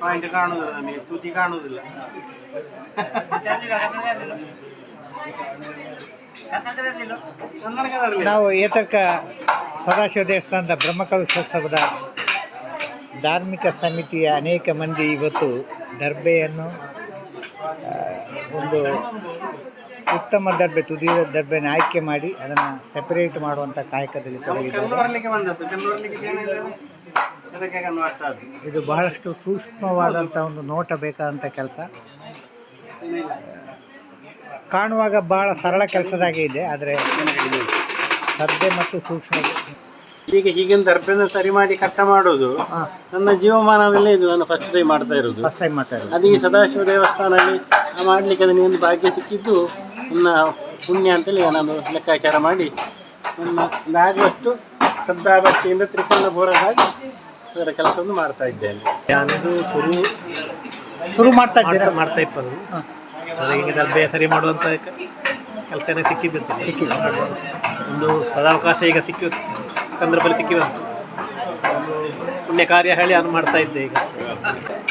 Point ತುದಿ ನಾವು ಏತರ್ಕ ಸದಾಶಿವ ದೇವಸ್ಥಾನದ ಬ್ರಹ್ಮಕಲಶೋತ್ಸವದ ಧಾರ್ಮಿಕ ಸಮಿತಿಯ ಅನೇಕ ಮಂದಿ ಇವತ್ತು ದರ್ಬೆಯನ್ನು ಒಂದು ಉತ್ತಮ ದರ್ಬೆ ತುದಿಯ ದರ್ಬೆನ ಆಯ್ಕೆ ಮಾಡಿ ಅದನ್ನು ಸೆಪರೇಟ್ ಮಾಡುವಂಥ ಕಾಯಕದಲ್ಲಿ ತೊಡಗಿದ್ದಾರೆ. ಇದು ಬಹಳಷ್ಟು ಸೂಕ್ಷ್ಮವಾದಂಥ ಒಂದು ನೋಟ ಬೇಕಾದಂಥ ಕೆಲಸ. ಕಾಣುವಾಗ ಬಹಳ ಸರಳ ಕೆಲಸದಾಗೆ ಇದೆ ಆದರೆ ಶ್ರದ್ಧೆ ಮತ್ತು ಸೂಕ್ಷ್ಮ. ಈಗ ಈಗಿನ ದರ್ಪೆನ ಸರಿ ಮಾಡಿ ಕಟ್ಟ ಮಾಡೋದು ನನ್ನ ಜೀವಮಾನದಲ್ಲೇ ಇದು ನಾನು ಫಸ್ಟ್ ಟೈಮ್ ಮಾಡ್ತಾ ಇರೋದು ಫಸ್ಟ್ ಟೈಮ್ ಮಾಡ್ತಾ ಅದು ಈ ಸದಾಶಿವ ದೇವಸ್ಥಾನದಲ್ಲಿ ಆ ಮಾಡಲಿಕ್ಕೆ ಅದನ್ನು ಒಂದು ಭಾಗ್ಯ ಸಿಕ್ಕಿದ್ದು ನನ್ನ ಪುಣ್ಯ ಅಂತೇಳಿ ನಾನು ಲೆಕ್ಕಾಚಾರ ಮಾಡಿ ನನ್ನ ಆಗುವಷ್ಟು ಶ್ರದ್ಧಾಭಕ್ತಿಯಿಂದ ತ್ರಿಕರಣ ಬೋರ ಹಾಕಿ ಅದರ ಕೆಲಸವನ್ನು ಮಾಡ್ತಾ ಇದ್ದೇನೆ. ನಾನಿದು ಶುರು ಶುರು ಮಾಡ್ತಾ ಇದ್ದೀರಾ? ಮಾಡ್ತಾ ಇಪ್ಪದು. ಅದು ಈಗ ದರ್ಬೆ ಸರಿ ಮಾಡುವಂಥ ಕೆಲಸನೇ ಸಿಕ್ಕಿದ್ದು ಒಂದು ಸದಾವಕಾಶ ಈಗ ಸಿಕ್ಕಿ ಸಂದರ್ಭದಲ್ಲಿ ಸಿಕ್ಕಿ ಬಂತು ಒಂದು ಪುಣ್ಯ ಕಾರ್ಯ ಹೇಳಿ ನಾನು ಮಾಡ್ತಾ ಇದ್ದೆ ಈಗ.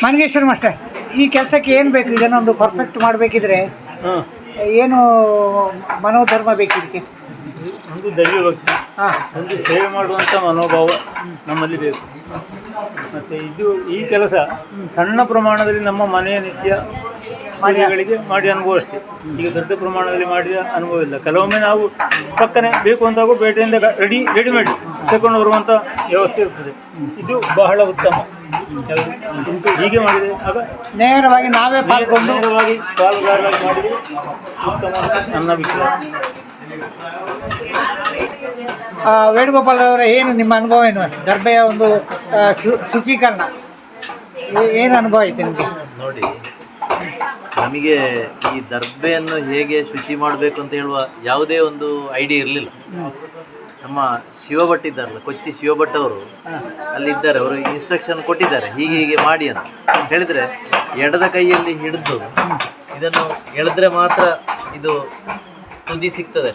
ಮನಗೇಶ್ವರ ಮಾಸ್ಟರ್ ಈ ಕೆಲಸಕ್ಕೆ ಏನು ಬೇಕು? ಇದನ್ನೊಂದು ಪರ್ಫೆಕ್ಟ್ ಮಾಡಬೇಕಿದ್ರೆ ಏನು ಮನೋಧರ್ಮ ಬೇಕು ಇದಕ್ಕೆ ಒಂದು ದೈವ ಭಕ್ತಿ ಒಂದು ಸೇವೆ ಮಾಡುವಂಥ ಮನೋಭಾವ ನಮ್ಮಲ್ಲಿ ಬೇಕು. ಮತ್ತು ಇದು ಈ ಕೆಲಸ ಸಣ್ಣ ಪ್ರಮಾಣದಲ್ಲಿ ನಮ್ಮ ಮನೆಯ ನಿತ್ಯ ಮನೆಗಳಿಗೆ ಮಾಡಿ ಅನುಭವ ಅಷ್ಟೇ. ಈಗ ದೊಡ್ಡ ಪ್ರಮಾಣದಲ್ಲಿ ಮಾಡಿದ ಅನುಭವ ಇಲ್ಲ. ಕೆಲವೊಮ್ಮೆ ನಾವು ಪಕ್ಕನೆ ಬೇಕು ಅಂತಾಗೂ ಬೇಟೆಯಿಂದ ರೆಡಿ ರೆಡಿಮೇಡ್ ತಗೊಂಡು ಬರುವಂಥ ವ್ಯವಸ್ಥೆ ಇರ್ತದೆ. ಇದು ಬಹಳ ಉತ್ತಮ. ಹೀಗೆ ಮಾಡಿದೆ ಆಗ ನೇರವಾಗಿ ನಾವೇ ಪಾಲ್ಗೊಂಡು ನೇರವಾಗಿ ಪಾಲುಗಾರರಾಗಿ ಮಾಡಿದರೆ ಉತ್ತಮ ನನ್ನ ಆ, ವೇಣುಗೋಪಾಲ್ ಅವರ ಏನು ನಿಮ್ಮ ಅನುಭವ ಏನು? ದರ್ಬೆಯ ಒಂದು ಶುಚೀಕರಣ. ಏನು ಅನುಭವ ಐತೆ ನಿಮಗೆ? ನೋಡಿ, ನಮಗೆ ಈ ದರ್ಬೆಯನ್ನು ಹೇಗೆ ಶುಚಿ ಮಾಡಬೇಕು ಅಂತ ಹೇಳುವ ಯಾವುದೇ ಒಂದು ಐಡಿಯಾ ಇರಲಿಲ್ಲ. ನಮ್ಮ ಶಿವಭಟ್ ಇದ್ದಾರಲ್ಲ, ಕೊಚ್ಚಿ ಶಿವಭಟ್ ಅವರು ಅಲ್ಲಿದ್ದಾರೆ. ಅವರು ಇನ್ಸ್ಟ್ರಕ್ಷನ್ ಕೊಟ್ಟಿದ್ದಾರೆ. ಹೀಗೆ ಹೀಗೆ ಮಾಡಿ ಅಂತ. ಹೇಳಿದರೆ, ಎಡದ ಕೈಯಲ್ಲಿ ಹಿಡಿದು, ಇದನ್ನು ಎಳೆದ್ರೆ ಮಾತ್ರ ಇದು ತುದಿ ಸಿಗ್ತದೆ.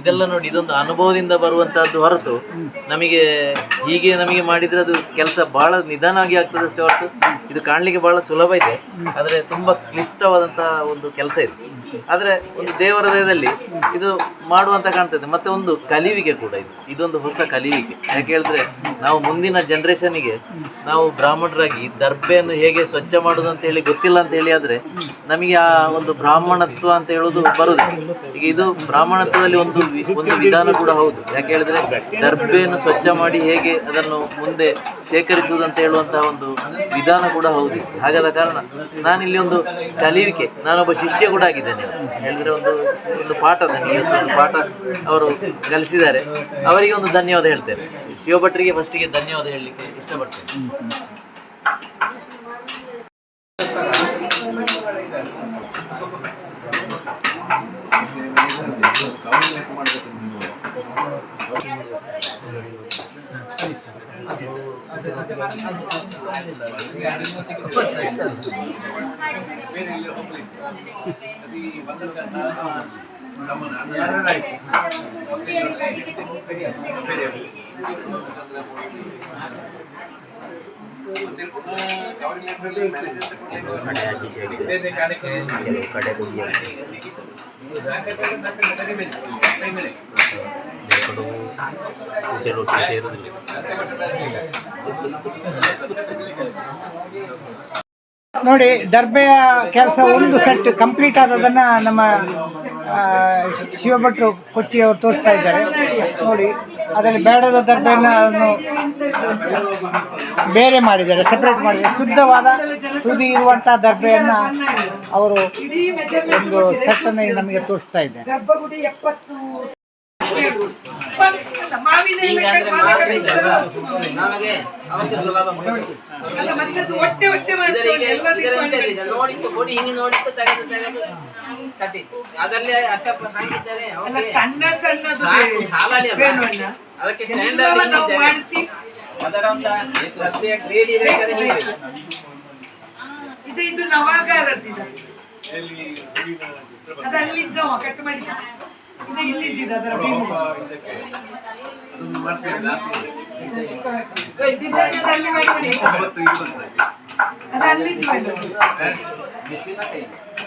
ಇದೆಲ್ಲ ನೋಡಿ ಇದೊಂದು ಅನುಭವದಿಂದ ಬರುವಂತಹದ್ದು ಹೊರತು ನಮಗೆ ಹೀಗೆ ನಮಗೆ ಮಾಡಿದ್ರೆ ಅದು ಕೆಲಸ ಬಹಳ ನಿಧಾನವಾಗಿ ಆಗ್ತದೆ ಅಷ್ಟೇ ಹೊರತು. ಇದು ಕಾಣಲಿಕ್ಕೆ ಬಹಳ ಸುಲಭ ಇದೆ. ಆದರೆ ತುಂಬಾ ಕ್ಲಿಷ್ಟವಾದಂತಹ ಒಂದು ಕೆಲಸ ಇದೆ. ಆದರೆ ಒಂದು ದೇವರ ದಯದಲ್ಲಿ ಇದು ಮಾಡುವಂತ ಕಾಣ್ತದೆ. ಮತ್ತೆ ಒಂದು ಕಲಿವಿಗೆ ಕೂಡ ಇದು. ಇದೊಂದು ಹೊಸ ಕಲಿವಿಗೆ. ಯಾಕೆ ಹೇಳಿದ್ರೆ ನಾವು ಮುಂದಿನ ಜನರೇಷನ್ಗೆ ನಾವು ಬ್ರಾಹ್ಮಣರಾಗಿ ದರ್ಬೆಯನ್ನು ಹೇಗೆ ಸ್ವಚ್ಛ ಮಾಡುದು ಅಂತ ಹೇಳಿ ಗೊತ್ತಿಲ್ಲ ಅಂತ ಹೇಳಿ ಆದ್ರೆ ನಮಗೆ ಆ ಒಂದು ಬ್ರಾಹ್ಮಣತ್ವ ಅಂತ ಹೇಳುದು ಬರುದು ಈಗ ಇದು ಬ್ರಾಹ್ಮಣತ್ವದಲ್ಲಿ ಒಂದು ಒಂದು ವಿಧಾನ ಕೂಡ ಹೌದು. ಯಾಕೆ ಹೇಳಿದ್ರೆ ದರ್ಬೆಯನ್ನು ಸ್ವಚ್ಛ ಮಾಡಿ ಹೇಗೆ ಅದನ್ನು ಮುಂದೆ ಶೇಖರಿಸುವುದಂತ ಹೇಳುವಂತಹ ಒಂದು ವಿಧಾನ ಕೂಡ ಹೌದು. ಹಾಗಾದ ಕಾರಣ ನಾನಿಲ್ಲಿ ಒಂದು ಕಲಿಯುವಿಕೆ. ನಾನೊಬ್ಬ ಶಿಷ್ಯ ಕೂಡ ಆಗಿದ್ದೇನೆ. ಹೇಳಿದ್ರೆ ಒಂದು ಒಂದು ಪಾಠ ನನಗೆ ಒಂದು ಪಾಠ ಅವರು ಕಲಿಸಿದ್ದಾರೆ. ಅವರಿಗೆ ಒಂದು ಧನ್ಯವಾದ ಹೇಳ್ತೇನೆ. ಶಿವಭಟ್ರಿಗೆ ಫಸ್ಟಿಗೆ ಧನ್ಯವಾದ ಹೇಳಲಿಕ್ಕೆ ಇಷ್ಟಪಡ್ತೇನೆ. ಕಡೆ ಕಡೆ ನೋಡಿ ದರ್ಬೆಯ ಕೆಲಸ ಒಂದು ಸೆಟ್ ಕಂಪ್ಲೀಟ್ ಆದದನ್ನ ನಮ್ಮ ಶಿವಭಟ್ರು ಕೊಚ್ಚಿ ಅವರು ತೋರಿಸ್ತಾ ಇದ್ದಾರೆ. ನೋಡಿ ಅದರಲ್ಲಿ ಬೇಡದ ದರ್ಬೆಯನ್ನು ಬೇರೆ ಮಾಡಿದ್ದಾರೆ ಸೆಪರೇಟ್ ಮಾಡಿದ್ದಾರೆ. ಶುದ್ಧವಾದ ತುದಿ ಇರುವಂಥ ದರ್ಬೆಯನ್ನು ಅವರು ಒಂದು ಸೆಟ್ಟನ್ನು ನಮಗೆ ತೋರಿಸ್ತಾ ಇದ್ದಾರೆ. ನೋಡಿತ್ತು ಕೊಡಿ ಹಿಂಗೆ ನೋಡಿತ್ತು ತೆಗೆದು ತೆಗೆದು. ಕಟ್ಟಿತ್ತು ಅದಲ್ಲೇ ಅಷ್ಟ ಹಾಕಿದ್ದಾರೆ ಅಲ್ಲ ಸಣ್ಣ ಸಣ್ಣದು ಸಾಕು, ಅಲ್ಲ. ಅದಕ್ಕೆ ಸ್ಟ್ಯಾಂಡರ್ಡ್ ನಾವು ಮಾಡಿಸಿ. ಅದರ ಒಂದು ರಸ್ತೆಯ ಗ್ರೇಡ್ ಬೇಕಾದ್ರೆ ಹೀಗೆ. ಇದು ಇದು ನವಾಗಾರದ್ದಿದ ಅದು ಅಲ್ಲಿದ್ದವ ಕಟ್ ಮಾಡಿದ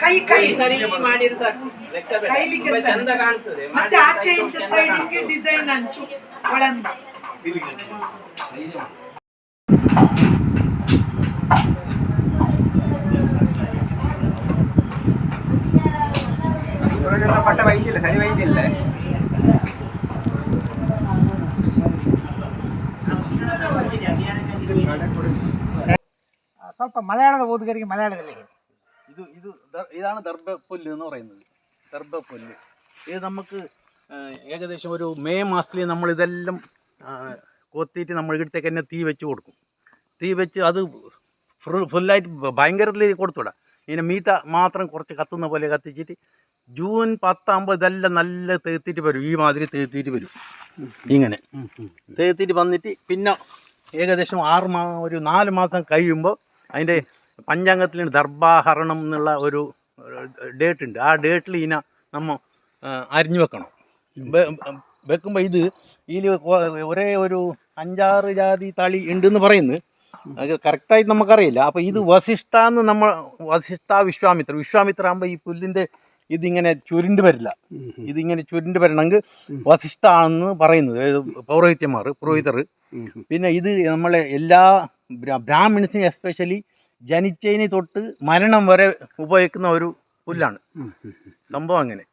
ಕೈ ಕೈ. ಸರಿ ಮಾಡಿದ್ರೆ ಸಾಕು. ಎತ್ತಲ್ಲ. ಚಂದ ಕಾಣ್ತದೆ. ಮತ್ತೆ ಆಚೆ ಈಚೆ ಸೈಡಿಗೆ ಡಿಸೈನ್ ಅಂಚು ಒಳಂದ. ಪಟ್ಟ ವೈದ್ಯಿಲ್ಲ ಸರಿ ವೈದ್ಯಿಲ್ಲ ಸ್ವಲ್ಪ ಮಲಯಾಳದ ಓದುಗರಿಗೆ ಮಲಯಾಳದಲ್ಲಿ ಹೇಳಿ. ഇത് ഇത് ദ- ഇതാണ് ദർഭപ്പുല്ല് എന്ന് പറയുന്നത് ദർഭപ്പുല്ല് ഇത് നമുക്ക് ആ, ഏകദേശം ഒരു മെയ് മാസത്തിൽ നമ്മൾ ഇതെല്ലാം ആ, കൊത്തിയിട്ട് നമ്മൾ ഇവിടത്തേക്ക് തന്നെ തീ വെച്ച് കൊടുക്കും തീ വെച്ച് അത് ഫുൾ ഫുള്ളായിട്ട് ഭയങ്കരത്തിൽ കൊടുത്തുവിടാം ഇങ്ങനെ മീത്ത മാത്രം കുറച്ച് കത്തുന്ന പോലെ കത്തിച്ചിട്ട് ജൂൺ പത്താകുമ്പോൾ ഇതെല്ലാം നല്ല തേത്തിട്ട് വരും. ഈ മാതിരി തേത്തിട്ട് വരും. ഇങ്ങനെ. തേത്തിട്ട് വന്നിട്ട് പിന്നെ ഏകദേശം ആറ് മാ ഒരു നാല് മാസം കഴിയുമ്പോൾ അതിന്റെ പഞ്ചാംഗത്തിൽ ദർഭാഹരണം എന്നുള്ള ഒരു ഡേറ്റ് ഉണ്ട്. ആ ഡേറ്റിൽ ഇതിനെ നമ്മൾ അരിഞ്ഞു വെക്കണം. വെക്കുമ്പോൾ ഇത് ഇതിൽ ഒരേ ഒരു അഞ്ചാറ് ജാതി തളി ഉണ്ടെന്ന് പറയുന്നു. അത് കറക്റ്റായിട്ട് നമുക്കറിയില്ല. അപ്പോൾ ഇത് വസിഷ്ഠ എന്ന് നമ്മൾ വസിഷ്ഠ വിശ്വാമിത്ര. വിശ്വാമിത്ര ആകുമ്പോൾ ഈ പുല്ലിന്റെ ഇതിങ്ങനെ ചുരുണ്ട് വരില്ല. ഇതിങ്ങനെ ചുരുണ്ട് വരണമെങ്കിൽ വസിഷ്ഠാണെന്ന് പറയുന്നത്. അതായത് പൗരോഹിത്യന്മാർ പുരോഹിതർ പിന്നെ ഇത് നമ്മളെ എല്ലാ ബ്രാഹ്മിൺസിനെ എസ്പെഷ്യലി ജനിച്ചതിന് തൊട്ട് മരണം വരെ ഉപയോഗിക്കുന്ന ഒരു പുല്ലാണ്. സംഭവം അങ്ങനെ.